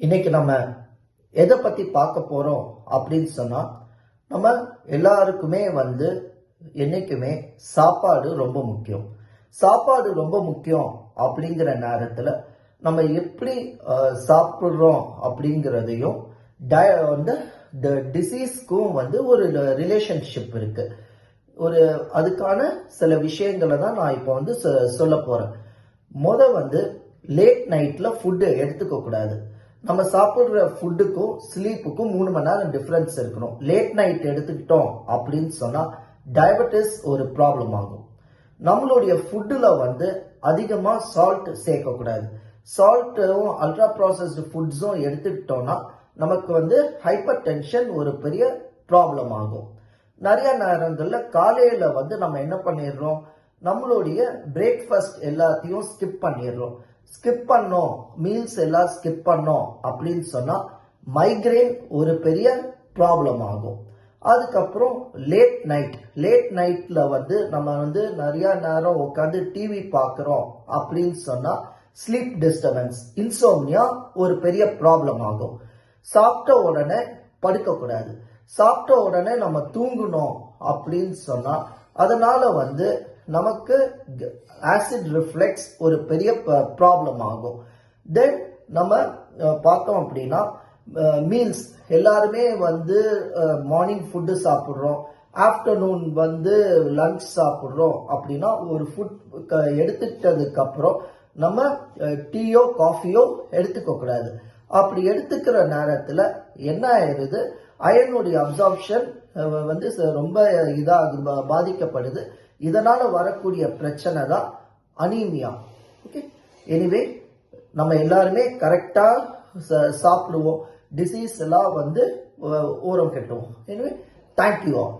இன்னைக்கு நம்ம எதை பத்தி பார்க்க போறோம் அப்படின்னு சொன்னா நம்ம எல்லாருக்குமே வந்து என்னைக்குமே சாப்பாடு ரொம்ப முக்கியம். சாப்பாடு ரொம்ப முக்கியம் அப்படிங்கிற நேரத்துல நம்ம எப்படி சாப்பிட்றோம் அப்படிங்கிறதையும் டய- வந்து டிசீஸ்க்கும் வந்து ஒரு ரிலேஷன்ஷிப் இருக்கு. ஒரு அதுக்கான சில விஷயங்களை தான் நான் இப்போ வந்து சொ- சொல்ல போறேன். முத வந்து லேட் நைட்ல ஃபுட்டு எடுத்துக்க கூடாது. நம்ம சாப்பிட்ற ஃபுட்டுக்கும் ஸ்லீப்புக்கும் மூணு மணி நேரம் டிஃப்ரென்ஸ் இருக்கணும். லேட் நைட் எடுத்துக்கிட்டோம் அப்படின்னு சொன்னால் டயபெட்டிஸ் ஒரு ப்ராப்ளம் ஆகும். நம்மளுடைய ஃபுட்டில் வந்து அதிகமாக சால்ட் சேர்க்கக்கூடாது. சால்ட்டும் அல்ட்ரா ப்ராசஸ்டு ஃபுட்ஸும் எடுத்துக்கிட்டோம்னா நமக்கு வந்து ஹைப்பர் டென்ஷன் ஒரு பெரிய ப்ராப்ளம் ஆகும். நிறைய நேரங்களில் காலையில் வந்து நம்ம என்ன பண்ணிடுறோம்? நம்மளுடைய பிரேக்ஃபாஸ்ட் எல்லாத்தையும் ஸ்கிப் பண்ணிடுறோம். ஸ்கிப் பண்ணோம். மீல்ஸ் எல்லாம் ஸ்கிப் பண்ணோம் அப்படின்னு சொன்னால் மைக்ரேன் ஒரு பெரிய ப்ராப்ளம் ஆகும். அதுக்கப்புறம் லேட் நைட் லேட் நைட்ல வந்து நம்ம வந்து நிறைய நேரம் உட்காந்து டிவி பார்க்குறோம் அப்படின்னு சொன்னா ஸ்லீப் டிஸ்டர்பன்ஸ் இன்சோம்னியா ஒரு பெரிய ப்ராப்ளம் ஆகும். சாப்பிட்ட உடனே படுக்கக்கூடாது சாப்பிட்ட உடனே நம்ம தூங்கணும் அப்படின்னு சொன்னா அதனால வந்து நமக்கு ஆசிட் ரிஃப்ளெக்ஸ் ஒரு பெரிய ப்ராப்ளம் ஆகும். தென் நம்ம பார்த்தோம் அப்படின்னா மீல்ஸ் எல்லாருமே வந்து மார்னிங் ஃபுட்டு சாப்பிட்றோம். ஆஃப்டர்நூன் வந்து லஞ்ச் சாப்பிட்றோம் அப்படின்னா ஒரு ஃபுட் எடுத்துக்கிட்டதுக்கு அப்புறம் நம்ம டீயோ காஃபியோ எடுத்துக்க கூடாது. அப்படி எடுத்துக்கிற நேரத்தில் என்ன ஆயிடுது அயனுடைய அப்சார்ப்ஷன் வந்து ச- ரொம்ப இதாக பாதிக்கப்படுது. இதனால் வரக்கூடிய பிரச்சனை தான் அனீமியா ஓகே எனிவே நம்ம எல்லாருமே கரெக்டாக சாப்பிடுவோம். டிசீஸ் எல்லாம் வந்து ஊரம் ஓரம் கட்டுவோம். Anyway thank you all